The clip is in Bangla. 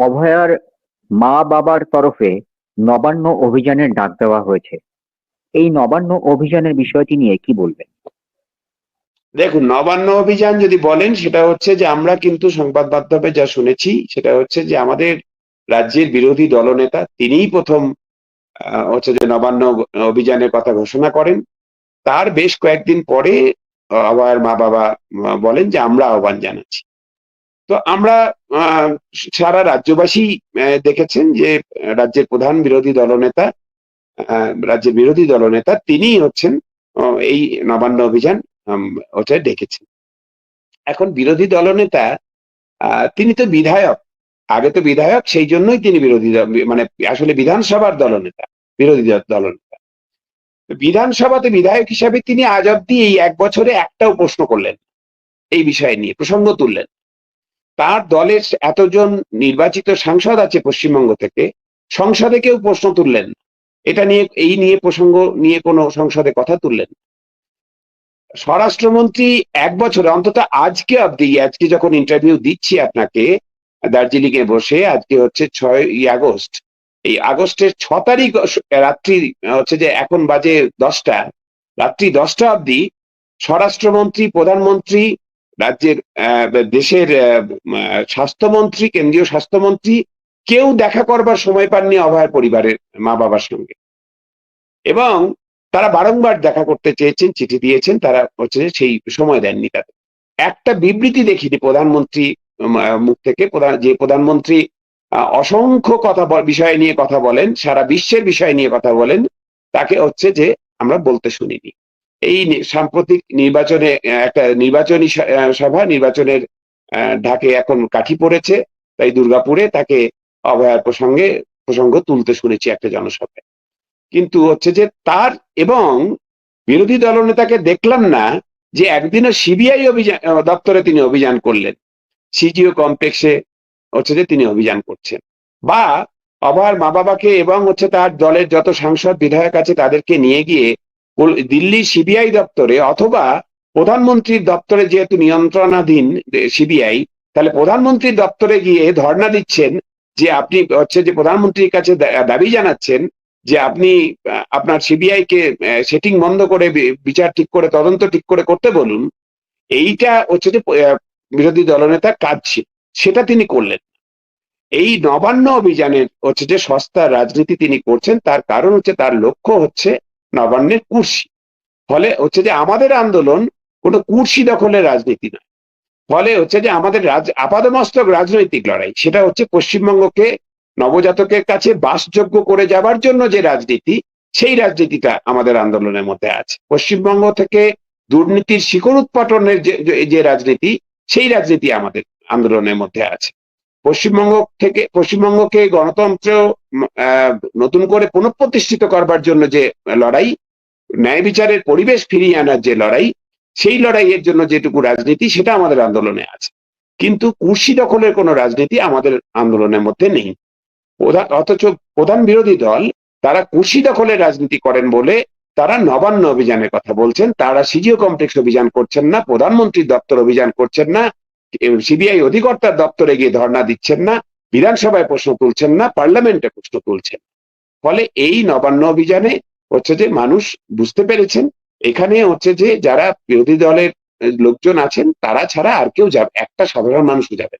অভয়ার মা বাবার তরফে নবান্ন অভিযানের ডাক দেওয়া হয়েছে। এই নবান্ন অভিযানের বিষয়টি নিয়ে কি বলবেন? দেখুন, নবান্ন অভিযান যদি বলেন, সেটা হচ্ছে যে আমরা কিন্তু সংবাদ মাধ্যমে যা শুনেছি, সেটা হচ্ছে যে আমাদের রাজ্যের বিরোধী দলনেতা, তিনিই প্রথম হচ্ছে যে নবান্ন অভিযানের কথা ঘোষণা করেন। তার বেশ কয়েকদিন পরে আবার মা বাবা বলেন যে আমরা আহ্বান জানাচ্ছি। তো আমরা সারা রাজ্যবাসী দেখেছেন যে, রাজ্যের প্রধান বিরোধী দলনেতা রাজ্যের বিরোধী দলনেতা তিনিই হচ্ছেন এই নবান্ন অভিযান ওটা ডেকেছেন। এখন বিরোধী দলনেতা তিনি তো বিধায়ক। আগে তো বিধায়ক, সেই জন্যই তিনি বিরোধী মানে আসলে বিধানসভার দলনেতা, বিরোধী দলনেতা। বিধানসভাতে বিধায়ক হিসাবে তিনি আজ অব্দি এই এক বছরে একটাও প্রশ্ন করলেন, এই বিষয় নিয়ে, প্রসঙ্গ তুললেন। তার দলের এতজন নির্বাচিত সাংসদ আছে পশ্চিমবঙ্গ থেকে? সংসদে কেউ প্রশ্ন তুললেন এটা নিয়ে, এই নিয়ে প্রসঙ্গ নিয়ে কোনো সংসদে কথা তুললেন স্বরাষ্ট্রমন্ত্রী এক বছরে, অন্তত আজকে অব্দি আজকে যখন ইন্টারভিউ দিচ্ছি আপনাকে দার্জিলিং এ বসে, আজকে হচ্ছে ছয় আগস্ট। এই আগস্টের ছ তারিখ রাত্রি, হচ্ছে যে এখন বাজে দশটা, রাত্রি দশটা অব্দি স্বরাষ্ট্রমন্ত্রী, প্রধানমন্ত্রী রাজ্যের দেশের স্বাস্থ্যমন্ত্রী, কেন্দ্রীয় স্বাস্থ্যমন্ত্রী কেউ দেখা করবার সময় পাননি অভয়ের পরিবারের মা বাবার সঙ্গে। এবং তারা বারংবার দেখা করতে চেয়েছেন, চিঠি দিয়েছেন, তারা হচ্ছে সেই সময় দেননি তাদের। একটা বিবৃতি দেখিনি প্রধানমন্ত্রী মুখ থেকে প্রধান যে প্রধানমন্ত্রী অসংখ্য কথা বিষয় নিয়ে কথা বলেন, সারা বিশ্বের বিষয় নিয়ে কথা বলেন, তাকে হচ্ছে যে আমরা বলতে শুনিনি। এই সাম্প্রতিক নির্বাচনে একটা নির্বাচনী সভা নির্বাচনের ঢাকে এখন কাঠি পড়েছে। তাই দুর্গাপুরে তাকে অভয়ার প্রসঙ্গে, প্রসঙ্গ তুলতে শুনেছি একটা জনসভায়। কিন্তু হচ্ছে যে তার এবং বিরোধী দলনেতাকে দেখলাম না যে একদিনও সিবিআই অভিযান দপ্তরে তিনি অভিযান করলেন। সিজিও কমপ্লেক্সে হচ্ছে যে তিনি অভিযান করছেন। বা অভয়ার মা বাবাকে এবং হচ্ছে তার দলের যত সাংসদ, বিধায়ক আছে তাদেরকে নিয়ে গিয়ে দিল্লি সিবিআই দপ্তরে অথবা প্রধানমন্ত্রীর দপ্তরে যেহেতু নিয়ন্ত্রণাধীন সিবিআই, তাহলে প্রধানমন্ত্রীর দপ্তরে গিয়ে ধর্ণা দিচ্ছেন যে আপনি হচ্ছে যে প্রধানমন্ত্রীর কাছে দাবি জানাচ্ছেন যে আপনি আপনার সিবিআই কে সেটিং বন্ধ করে বিচার ঠিক করে, তদন্ত ঠিক করে করতে বলুন। এইটা হচ্ছে যে বিরোধী দলনেতার কাজ ছিল সেটা তিনি করলেন। এই নবান্ন অভিযানের হচ্ছে যে সস্তা রাজনীতি তিনি করছেন, তার কারণ হচ্ছে, তার লক্ষ্য হচ্ছে নবান্নের কুর্সি। ফলে হচ্ছে যে আমাদের আন্দোলন কোনো কুর্সি দখলের রাজনীতি নয়। ফলে হচ্ছে যে আমাদের রাজ, আপাদমস্তক রাজনৈতিক লড়াই, সেটা হচ্ছে পশ্চিমবঙ্গকে, নবজাতকের কাছে বাসযোগ্য করে যাবার জন্য যে রাজনীতি, সেই রাজনীতিটা আমাদের আন্দোলনের মধ্যে আছে। পশ্চিমবঙ্গ থেকে দুর্নীতির শিকড় উৎপাটনের যে রাজনীতি, সেই রাজনীতি আমাদের আন্দোলনের মধ্যে আছে। পশ্চিমবঙ্গ থেকে, পশ্চিমবঙ্গকে গণতন্ত্র নতুন করে পুনঃপ্রতিষ্ঠিত করবার জন্য যে লড়াই, ন্যায় বিচারের পরিবেশ ফিরিয়ে আনার যে লড়াই, সেই লড়াইয়ের জন্য যেটুকু রাজনীতি, সেটা আমাদের আন্দোলনে আছে। কিন্তু কুর্সি দখলের কোনো রাজনীতি আমাদের আন্দোলনের মধ্যে নেই। প্রধান অথচ প্রধান বিরোধী দল, তারা কুর্সি দখলের রাজনীতি করেন বলে তারা নবান্ন অভিযানের কথা বলছেন, তারা সিজিও কমপ্লেক্স অভিযান করছেন না, প্রধানমন্ত্রীর দপ্তর অভিযান করছেন না সিবিআই অধিকর্তার দপ্তরে গিয়ে ধর্ণা দিচ্ছেন না, বিধানসভায় প্রশ্ন তুলছেন না, পার্লামেন্টে প্রশ্ন তুলছেন ফলে এই নবান্ন অভিযানে হচ্ছে যে মানুষ বুঝতে পেরেছেন, এখানে হচ্ছে যে যারা বিরোধী দলের লোকজন আছেন, তারা ছাড়া আর কেউ যাবে, একটা সাধারণ মানুষও যাবে।